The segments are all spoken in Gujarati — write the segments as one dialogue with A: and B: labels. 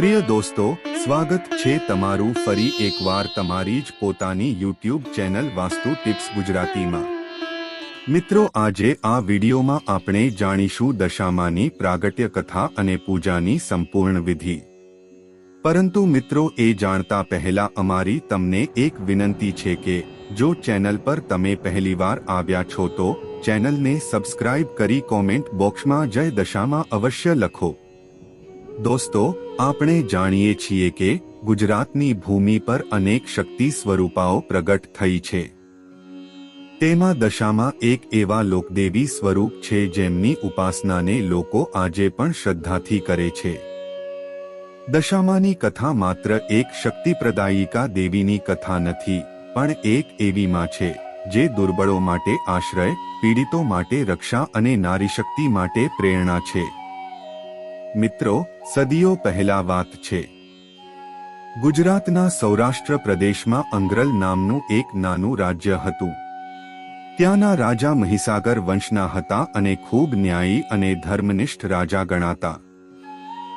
A: પ્રિય દોસ્તો, સ્વાગત છે તમારું ફરી એકવાર તમારી જ પોતાની યુટ્યુબ ચેનલ વાસ્તુ ટિપ્સ ગુજરાતીમાં. મિત્રો, આજે આ વિડીયોમાં આપણે જાણીશું દશામાની પ્રાગટ્ય કથા અને પૂજાની સંપૂર્ણ વિધિ. પરંતુ મિત્રો, એ જાણતા પહેલા અમારી તમને એક વિનંતી છે કે, જો ચેનલ પર તમે પહેલીવાર આવ્યા છો તો ચેનલને સબસ્ક્રાઇબ કરી કોમેન્ટ બોક્સમાં જય દશામાં અવશ્ય લખો. દોસ્તો, આપણે જાણીએ છીએ કે ગુજરાતની ભૂમિ પર અનેક શક્તિ સ્વરૂપાઓ પ્રગટ થઈ છે. તેમાં દશામાં એક એવા લોકદેવી સ્વરૂપ છે જેમની ઉપાસનાને લોકો આજે પણ શ્રદ્ધાથી કરે છે. દશામાની કથા માત્ર એક શક્તિપ્રદાયિકા દેવીની કથા નથી, પણ એક એવી માં છે, જે દુર્બળો માટે આશ્રય, પીડિતો માટે રક્ષા અને નારીશક્તિ માટે પ્રેરણા છે. મિત્રો સદીઓ પહેલા વાત છે. ગુજરાતના સૌરાષ્ટ્ર પ્રદેશમાં અંગ્રલ નામનું એક નાનું રાજ્ય હતું. ત્યાંના રાજા મહિસાગર વંશના હતા અને ખૂબ ન્યાયી અને ધર્મનિષ્ઠ રાજા ગણાતા.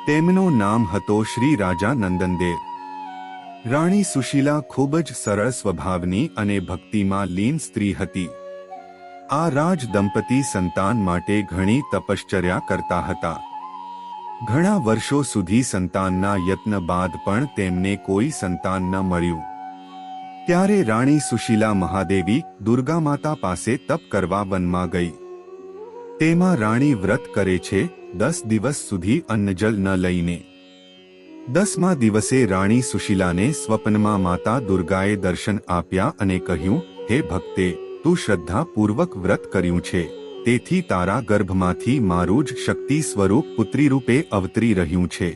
A: તેમનું નામ હતો શ્રી રાજા નંદનદેવ. રાણી સુશીલા ખૂબ જ સરળ સ્વભાવની અને ભક્તિમાં લીન સ્ત્રી હતી. આ રાજ દંપતી સંતાન માટે ઘણી તપશ્ચર્યા કરતા હતા. ઘણા વર્ષો સુધી સંતાનના યત્ન બાદ પણ તેમને કોઈ સંતાન ન મળ્યું. ત્યારે રાણી સુશીલા મહાદેવી દુર્ગા માતા પાસે તપ કરવા વનમાં ગઈ. તેમાં રાણી વ્રત કરે છે દસ દિવસ સુધી અન્નજલ ન લઈને. દસમા દિવસે રાણી સુશીલાને સ્વપ્નમાં માતા દુર્ગાએ દર્શન આપ્યા અને કહ્યું, હે ભક્તે, તું શ્રદ્ધાપૂર્વક વ્રત કર્યું છે. તેથી તારા ગર્ભમાંથી મારું જ શક્તિ સ્વરૂપ પુત્રી રૂપે અવતરી રહ્યું છે.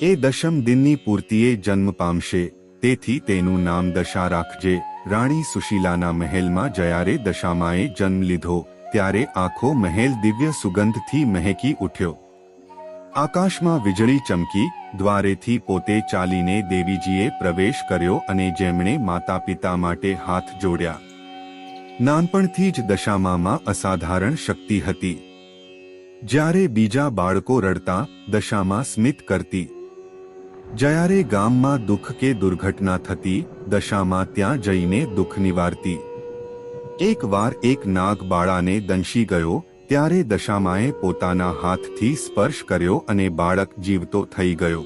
A: એ દશમ દિનની પૂર્તિએ જન્મ પામશે, તેથી તેનું નામ દશા રાખજે. રાણી સુશીલાના મહેલમાં જયારે દશામાએ જન્મ લીધો, ત્યારે આખો મહેલ દિવ્ય સુગંધથી મહેકી ઉઠ્યો. આકાશમાં વીજળી ચમકી, દ્વારેથી પોતે ચાલીને દેવીજીએ પ્રવેશ કર્યો અને જેમણે માતા પિતા માટે હાથ જોડ્યા. નાનપણથી જ દશામામાં અસાધારણ શક્તિ હતી. જ્યારે બીજા બાળકો રડતા દશામાં સ્મિત કરતી. જ્યારે ગામમાં દુઃખ કે દુર્ઘટના થતી, દશામાં ત્યાં જઈને દુઃખ નિવારતી. એકવાર એક નાગ બાળાને દંશી ગયો, ત્યારે દશામાએ પોતાના હાથથી સ્પર્શ કર્યો અને બાળક જીવતો થઈ ગયો.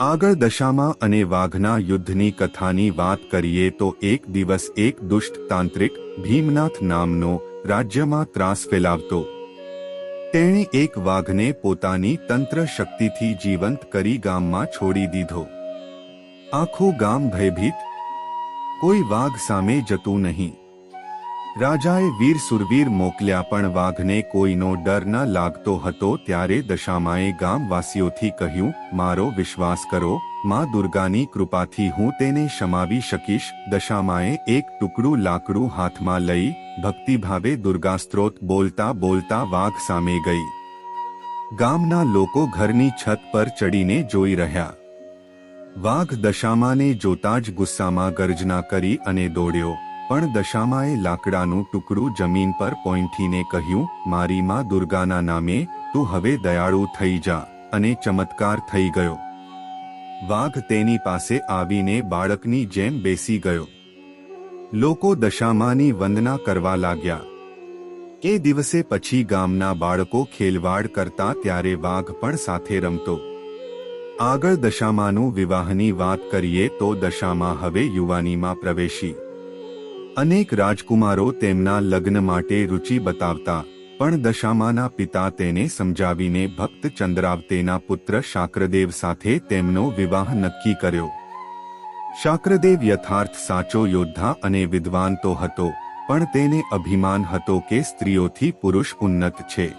A: આગળ દશામાં અને વાઘના યુદ્ધની કથાની વાત કરીએ તો એક દિવસ એક દુષ્ટ તાંત્રિક ભીમનાથ નામનો રાજ્યમાં ત્રાસ ફેલાવતો. તેણે એક વાઘને પોતાની તંત્ર શક્તિથી જીવંત કરી ગામમાં છોડી દીધો. આખું ગામ ભયભીત. કોઈ વાઘ સામે જતું નહીં. રાજાએ વીર સુરવીર મોકલ્યા પણ વાઘને કોઈનો ડર ન લાગતો હતો ત્યારે દશામાએ ગામવાસીઓથી કહ્યું, મારો વિશ્વાસ કરો, માં દુર્ગાની કૃપાથી હું તેને શમાવી શકીશ. દશામાએ એક ટુકડું લાકડું હાથમાં લઈ ભક્તિભાવે દુર્ગાસ્ત્રોત બોલતા બોલતા વાઘ સામે ગઈ. ગામના લોકો ઘરની છત પર ચડીને જોઈ રહ્યા. વાઘ દશામાને જોતા જ ગુસ્સામાં ગર્જના કરી અને દોડ્યો. પણ દશામાએ લાકડાનું ટુકડું જમીન પર પોઈન્ટીને કહ્યું, મારી માં દુર્ગાના નામે તું હવે દયાળુ થઈ જા, અને ચમત્કાર થઈ ગયો. વાઘ તેની પાસે આવીને બાળકની જેમ બેસી ગયો. લોકો દશામાની વંદના કરવા લાગ્યા. એ દિવસે પછી ગામના બાળકો ખેલવાડ કરતા ત્યારે વાઘ પણ સાથે રમતો. આગળ દશામાનું વિવાહની વાત કરીએ તો દશામાં હવે યુવાનીમાં પ્રવેશી. અનેક રાજકુમારો તેમના લગ્ન માટે રુચિ બતાવતા, પણ દશામાના પિતા તેને સમજાવીને ભક્ત ચંદ્રાવતેના પુત્ર શાક્રદેવ સાથે તેમનો વિવાહ નક્કી કર્યો. શાક્રદેવ યથાર્થ સાચો યોદ્ધા અને વિદ્વાન તો હતો, પણ તેને અભિમાન હતો કે સ્ત્રીઓથી પુરુષ ઉન્નત છે.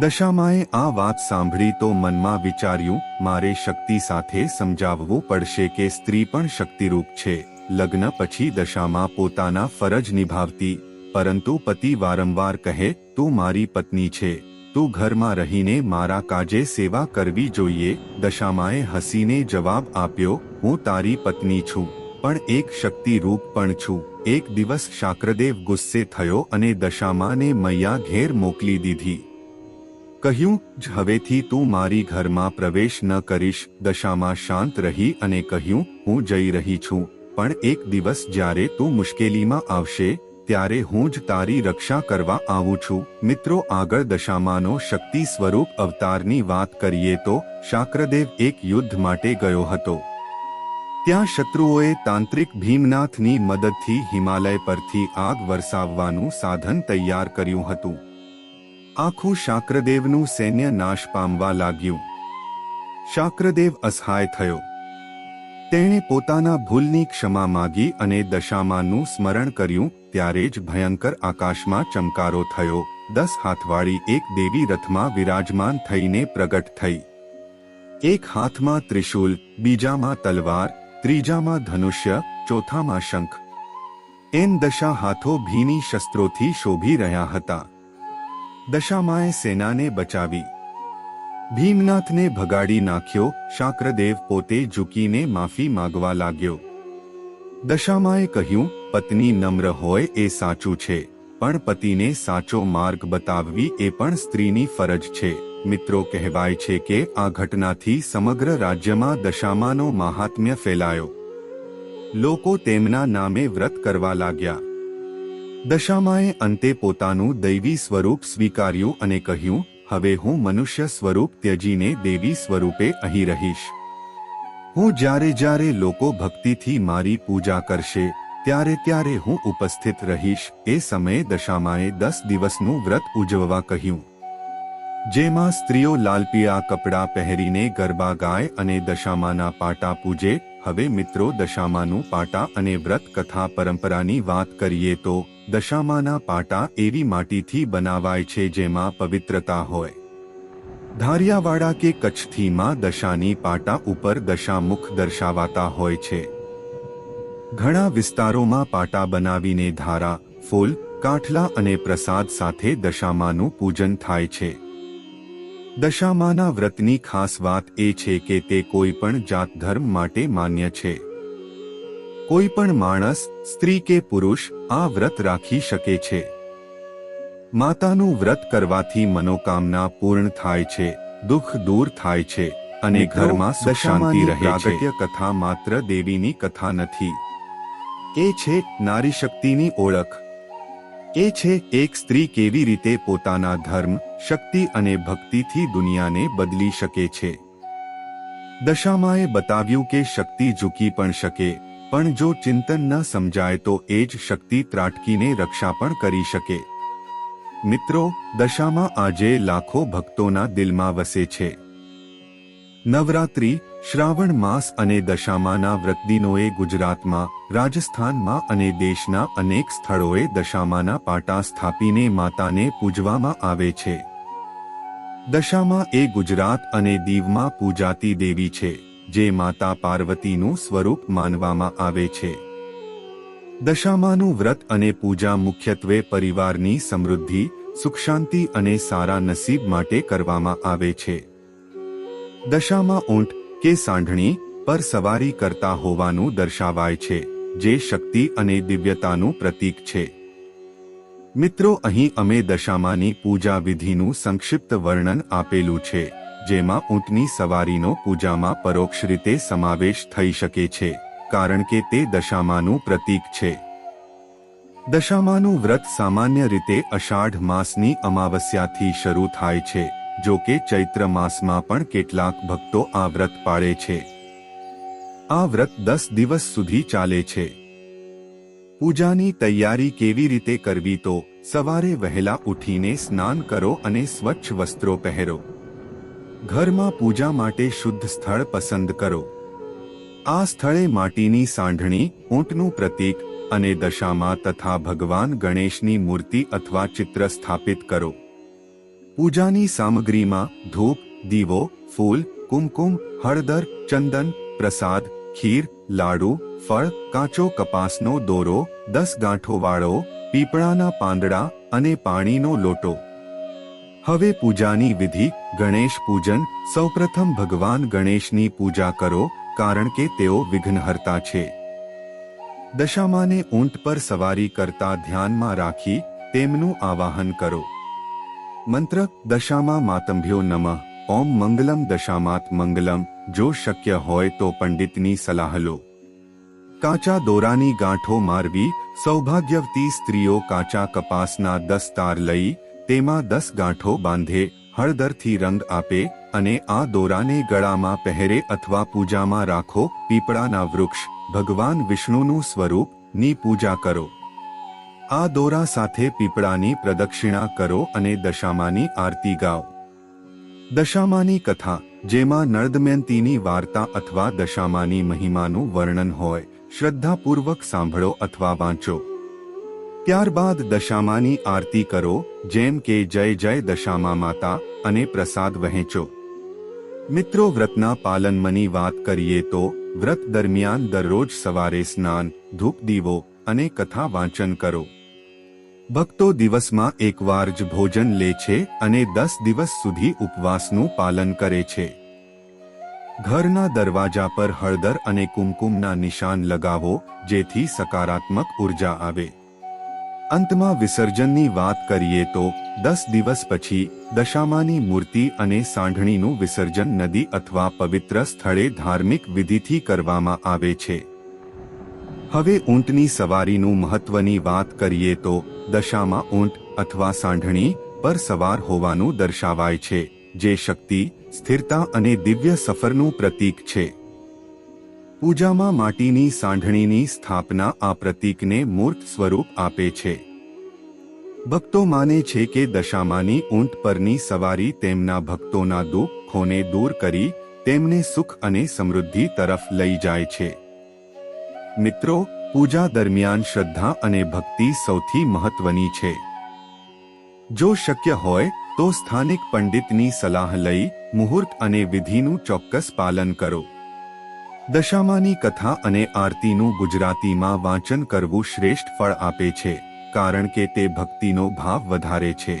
A: દશામાએ આ વાત સાંભળી તો મનમાં વિચાર્યું, મારે શક્તિ સાથે સમજાવવું પડશે કે સ્ત્રી પણ શક્તિરૂપ છે. લગ્ન પછી દશામાં પોતાના ફરજ નિભાવતી, પરંતુ પતિ વારંવાર કહે, તું મારી પત્ની છે, તું ઘરમાં રહીને મારા કાજે સેવા કરવી જોઈએ. દશામાએ હસીને જવાબ આપ્યો, હું તારી પત્ની છું, પણ એક શક્તિરૂપ પણ છું. એક દિવસ શાક્રદેવ ગુસ્સે થયો અને દશામાને મૈયા ઘેર મોકલી દીધી. કહ્યું, જ હવેથી તું મારી ઘરમાં પ્રવેશ ન કરીશ. દશામાં શાંત રહી અને કહ્યું, હું જઈ રહી છું. પણ એક દિવસ જ્યારે તું મુશ્કેલીમાં આવશે, ત્યારે હું જ તારી રક્ષા કરવા આવું છું. મિત્રો, આગળ દશામાનો શક્તિ સ્વરૂપ અવતારની વાત કરીએ તો શાક્રદેવ એક યુદ્ધ માટે ગયો હતો. ત્યાં શત્રુઓએ તાંત્રિક ભીમનાથની મદદથી હિમાલય પરથી આગ વરસાવવાનું સાધન તૈયાર કર્યું હતું. આખું શાક્રદેવનું સૈન્ય નાશ પામવા લાગ્યું. શાક્રદેવ અસહાય થયો. તેણે પોતાના ભૂલની ક્ષમા માગી અને દશામાનું સ્મરણ કર્યું, ત્યારે જ ભયંકર આકાશમાં ચમકારો થયો. દસ હાથવાળી એક દેવી રથમાં વિરાજમાન થઈને પ્રગટ થઈ. એક હાથમાં ત્રિશૂલ, બીજામાં તલવાર, ત્રીજામાં ધનુષ્ય, ચોથામાં શંખ. એમ દશા હાથો ભીની શસ્ત્રોથી શોભી રહ્યા હતા. દશામાએ સેનાને બચાવી. ભીમનાથને ભગાડી નાખ્યો, શાક્રદેવ પોતે ઝૂકીને માફી માગવા લાગ્યો. દશામાએ કહ્યું, પત્ની નમ્ર હોય એ સાચું છે, પણ પતિને સાચો માર્ગ બતાવવી એ પણ સ્ત્રીની ફરજ છે. મિત્રો કહેવાય છે કે આ ઘટનાથી સમગ્ર રાજ્યમાં દશામાનો મહાત્મ્ય ફેલાયો. લોકો તેમના નામે વ્રત કરવા લાગ્યા. દશામાએ અંતે પોતાનું દૈવી સ્વરૂપ સ્વીકાર્યું અને કહ્યું હવે હું મનુષ્ય સ્વરૂપ ત્યજીને દેવી સ્વરૂપે અહીં રહીશ. હું જ્યારે જ્યારે લોકો ભક્તિથી મારી પૂજા કરશે, ત્યારે ત્યારે હું ઉપસ્થિત રહીશ, એ સમયે દશામાએ દસ દિવસનું વ્રત ઉજવવા કહ્યું. જેમાં સ્ત્રીઓ લાલપીળા કપડાં પહેરીને ગરબા ગાય અને દશામાના પાટા પૂજે, હવે મિત્રો દશામાનું પાટા અને વ્રત કથા પરંપરાની વાત કરીએ તો દશામાના પાટા એવી માટીથી બનાવાય છે જેમાં પવિત્રતા હોય. ધારિયાવાડા કે કચ્છથી માં દશાની પાટા ઉપર દશામુખ દર્શાવાતા હોય છે. ઘણા વિસ્તારોમાં પાટા બનાવીને ધારા, ફૂલ, કાઠલા અને પ્રસાદ સાથે દશામાનું પૂજન થાય છે. દશામાના વ્રતની ખાસ વાત એ છે કે તે કોઈ પણ જાત ધર્મ માટે માન્ય છે. કોઈ પણ માણસ સ્ત્રી કે પુરુષ આ વ્રત રાખી શકે છે. માતાનું વ્રત કરવાથી મનોકામના પૂર્ણ થાય છે દુઃખ દૂર થાય છે અને ઘરમાં સુખ શાંતિ રહે છે. કથા માત્ર દેવીની કથા નથી. એ છે નારી શક્તિની ઓળખ. એ છે એક સ્ત્રી કેવી રીતે પોતાના ધર્મ શક્તિ અને ભક્તિથી દુનિયાને બદલી શકે છે. દશામાએ બતાવ્યું કે શક્તિ ઝૂકી પણ શકે પણ જો ચિંતન ન સમજાય તો એ જ શક્તિ ત્રાટકીને રક્ષા પણ કરી શકે. મિત્રો, દશામાં આજે લાખો ભક્તોના દિલમાં વસે છે. નવરાત્રિ, શ્રાવણ માસ અને દશામાના વ્રતદિનોએ ગુજરાતમાં, રાજસ્થાનમાં અને દેશના અનેક સ્થળોએ દશામાના પાટા સ્થાપીને માતાને પૂજવામાં આવે છે. દશામાં એ ગુજરાત અને દીવમાં પૂજાતી દેવી છે. જે માતા પાર્વતીનું સ્વરૂપ માનવામાં આવે છે. દશામાનું વ્રત અને પૂજા મુખ્યત્વે પરિવારની સમૃદ્ધિ સુખ શાંતિ અને સારા નસીબ માટે કરવામાં આવે છે. દશામાં ઊંટ કે સાંઢણી પર સવારી કરતા હોવાનું દર્શાવાય છે, જે શક્તિ અને દિવ્યતાનું પ્રતીક છે. મિત્રો, અહીં અમે દશામાની પૂજા વિધિનું સંક્ષિપ્ત વર્ણન આપેલું છે. જેમાં ઊંટની સવારીનો પૂજામાં પરોક્ષ રીતે સમાવેશ થઈ શકે છે, કારણ કે તે દશામાનું પ્રતીક છે. દશામાનું વ્રત સામાન્ય રીતે અષાઢ માસની અમાવસ્યાથી શરૂ થાય છે, જો કે ચૈત્ર માસમાં પણ કેટલાક ભક્તો આ વ્રત પાળે છે. આ વ્રત દસ દિવસ સુધી ચાલે છે. પૂજાની તૈયારી કેવી રીતે કરવી તો, સવારે વહેલા ઉઠીને સ્નાન કરો અને સ્વચ્છ વસ્ત્રો પહેરો. ઘરમાં પૂજા માટે શુદ્ધ સ્થળ પસંદ કરો. આ સ્થળે માટીની સાંઢણી, ઊંટનું પ્રતીક અને દશામાં તથા ભગવાન ગણેશની મૂર્તિ અથવા ચિત્ર સ્થાપિત કરો. પૂજાની સામગ્રીમાં ધૂપ, દીવો, ફૂલ, કુમકુમ, હળદર, ચંદન, પ્રસાદ, ખીર, લાડુ, ફળ, કાચો કપાસનો દોરો, દસ ગાંઠોવાળો, પીપળાના પાંદડા અને પાણીનો લોટો. હવે પૂજાની વિધિ, ગણેશ પૂજન. સૌપ્રથમ ભગવાન ગણેશની પૂજા કરો, કારણ કે તેઓ વિઘ્નહર્તા છે. દશામાને ઊંટ પર સવારી કરતા ધ્યાનમાં રાખી, તેમનું આવાહન કરો. મંત્ર, દશામાં માતંભ્યો નમઃ. ઓમ મંગલમ દશામાત મંગલમ. જો શક્ય હોય તો પંડિતની સલાહ લો. કાચા દોરાની ગાંઠો મારવી, સૌભાગ્યવતી સ્ત્રીઓ કાચા કપાસના દસ તાર લઈ તેમાં દસ ગાંઠો બાંધે, હળદરથી રંગ આપે અને આ દોરાને ગળામાં પહેરે અથવા પૂજામાં રાખો, પીપળાના વૃક્ષ, ભગવાન વિષ્ણુનું સ્વરૂપ, ની પૂજા કરો. આ દોરા સાથે પીપળાની પ્રદક્ષિણા કરો અને દશામાની આરતી ગાઓ. દશામાની કથા, જેમાં નર્દમયંતીની વાર્તા અથવા દશામાની મહિમાનું વર્ણન હોય, શ્રદ્ધાપૂર્વક સાંભળો અથવા વાંચો. ત્યારબાદ દશામાની આરતી કરો, જેમ કે જય જય દશામા માતા અને પ્રસાદ વહેંચો. મિત્રો, વ્રતના પાલનમની વાત કરીએ તો, વ્રત દરમિયાન દરરોજ સવારે સ્નાન, ધૂપ દીવો અને કથા વાંચન કરો. ભક્તો દિવસમાં એકવાર જ ભોજન લે છે અને દસ દિવસ સુધી ઉપવાસનું પાલન કરે છે. ઘરના દરવાજા પર હળદર અને કુમકુમના નિશાન લગાવો, જેથી સકારાત્મક ઊર્જા આવે. અંતમાં વિસર્જનની વાત કરીએ તો દસ દિવસ પછી દશામાની મૂર્તિ અને સાંઢણીનું વિસર્જન નદી અથવા પવિત્ર સ્થળે ધાર્મિક વિધિથી કરવામાં આવે છે. હવે ઊંટની સવારીનું મહત્વની વાત કરીએ તો દશામાં ઊંટ અથવા સાંઢણી પર સવાર હોવાનું દર્શાવાય છે, જે શક્તિ, સ્થિરતા અને દિવ્ય સફરનું પ્રતીક છે. પૂજામાં માટીની સાંઢણીની સ્થાપના આ પ્રતીકને મૂર્ત સ્વરૂપ આપે છે. ભક્તો માને છે કે દશામાની ઊંટ પરની સવારી તેમના ભક્તોના દુઃખોને દૂર કરી તેમને સુખ અને સમૃદ્ધિ તરફ લઈ જાય છે. મિત્રો, પૂજા દરમિયાન શ્રદ્ધા અને ભક્તિ સૌથી મહત્વની છે. જો શક્ય હોય, તો સ્થાનિક પંડિતની સલાહ લઈ મુહૂર્ત અને વિધિનું ચોક્કસ પાલન કરો. દશામાની કથા અને આરતીનું ગુજરાતીમાં વાંચન કરવું શ્રેષ્ઠ ફળ આપે છે, કારણ કે તે ભક્તિનો ભાવ વધારે છે.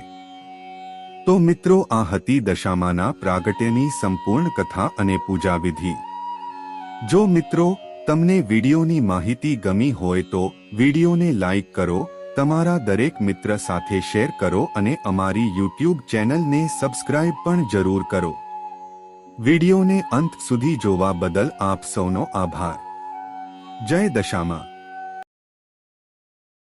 A: તો મિત્રો, આ હતી દશામાના પ્રાગટ્યની સંપૂર્ણ કથા અને પૂજા વિધિ જો મિત્રો, તમને વિડીયોની માહિતી ગમી હોય તો વિડીયોને લાઇક કરો, તમારા દરેક મિત્ર સાથે શેર કરો અને અમારી યુટ્યુબ ચેનલને સબસ્ક્રાઇબ પણ જરૂર કરો. વિડીયોને અંત સુધી જોવા બદલ આપ સૌનો આભાર. જય દશામાં.